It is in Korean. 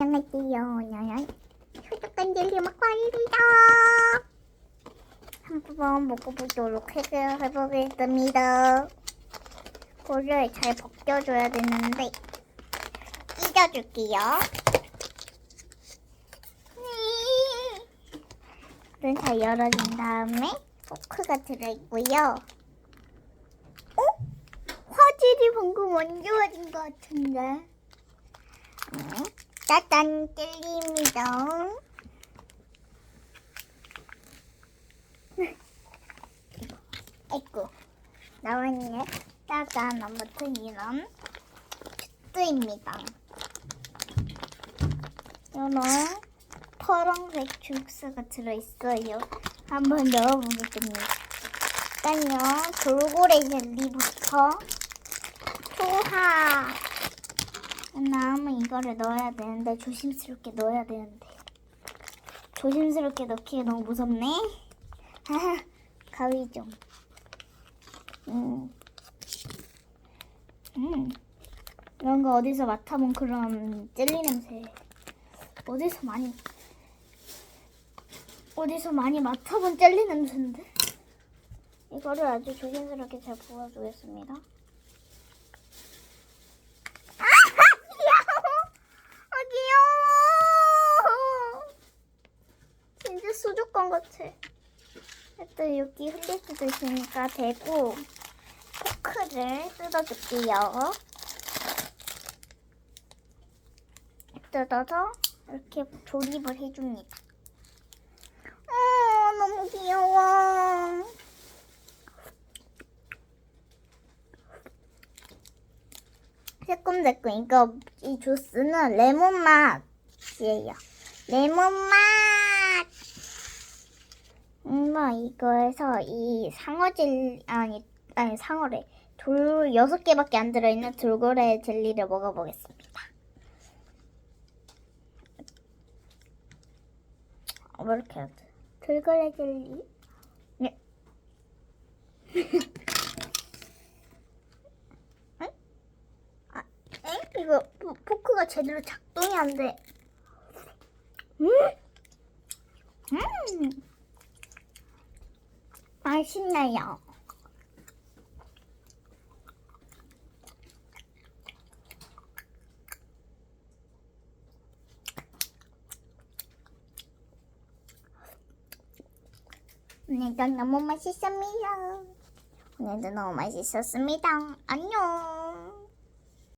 안녕하세요. 오늘은 소독간 젤리 먹방입니다. 한번 먹어보도록 해- 해보겠습니다. 볼을 잘 벗겨줘야 되는데 찢어줄게요. 눈 잘 열어준 다음에 포크가 들어있고요. 어? 화질이 방금 안 좋아진 것 같은데. 음, 짜잔 젤리입니다. 아이고 나왔네. 짜잔 아무튼 이런 주스입니다. 이런 파란색 주스가 들어있어요. 한번 넣어보겠습니다. 일단요 돌고래 젤리부터 투하 그다음에 이거를 넣어야 되는데 조심스럽게 넣어야 되는데 조심스럽게 넣기가 너무 무섭네. 가위 좀. 음. 음. 이런 거 어디서 맡아본 그런 젤리 냄새. 어디서 많이 어디서 많이 맡아본 젤리 냄새인데. 이거를 아주 조심스럽게 잘 부어주겠습니다. 아 귀여워. 아 귀여워. 진짜 수족관 같아. 일단 여기 흘릴 수도 있으니까 대고 포크를 뜯어줄게요. 뜯어서 이렇게 조립을 해줍니다. 어, 너무 귀여워. 새콤새콤 이거 이 주스는 레몬 맛이에요. 레몬 맛. 엄마 이거에서 이 상어 젤 아니 아니 상어래 돌 여섯 개밖에 안 들어있는 돌고래 젤리를 먹어보겠습니다. 어, 왜 이렇게 해야 돼? 돌고래 젤리. 네. 응? 아, 에? 이거 포, 포크가 제대로 작동이 안 돼. 음? 음. 맛있네요. 오늘도 너무 맛있습니다. 오늘도 너무 맛있었습니다. 안녕.